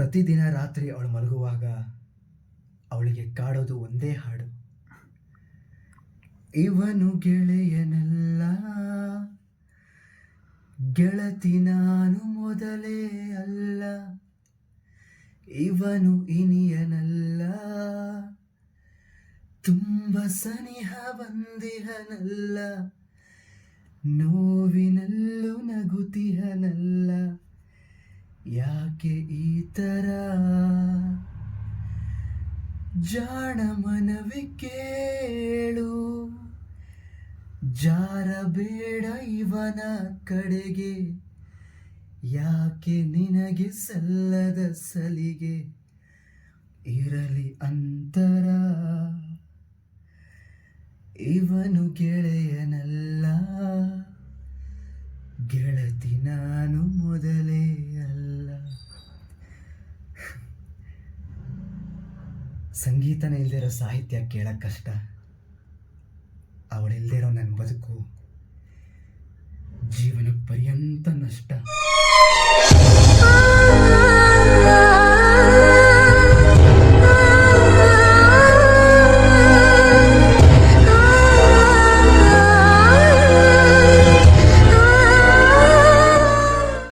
ಪ್ರತಿದಿನ ರಾತ್ರಿ ಅವಳು ಮಲಗುವಾಗ ಅವಳಿಗೆ ಕಾಡೋದು ಒಂದೇ ಹಾಡು. ಇವನು ಗೆಳೆಯನಲ್ಲ, ಗೆಳತಿ ನಾನು ಮೊದಲೇ ಅಲ್ಲ, ಇವನು ಇನಿಯನಲ್ಲ, ತುಂಬ ಸನಿಹ ಬಂದಿಹನಲ್ಲ, ನೋವಿನಲ್ಲೂ ನಗುತಿಹನಲ್ಲ ಯಾಕೆ ಈ ಥರ ಜಾಣ ಮನವಿ ಕೇಳು. ಜಾರಬೇಡ ಇವನ ಕಡೆಗೆ. ಯಾಕೆ ನಿನಗೆ ಸಲ್ಲದ ಸಲಿಗೆ? ಇರಲಿ ಅಂತರ. ಇವನು ಗೆಳೆಯನಲ್ಲ ಗೆಳತಿ ನಾನು ಮೊದಲೇ ಅಲ್ಲ ಸಂಗೀತನ ಇಲ್ದಿರೋ ಸಾಹಿತ್ಯ ಕೇಳಕ್ ಕಷ್ಟ. ಅವಳಿಲ್ದಿರೋ ನನ್ನ ಬದುಕು ಜೀವನ ಪರ್ಯಂತ ನಷ್ಟ.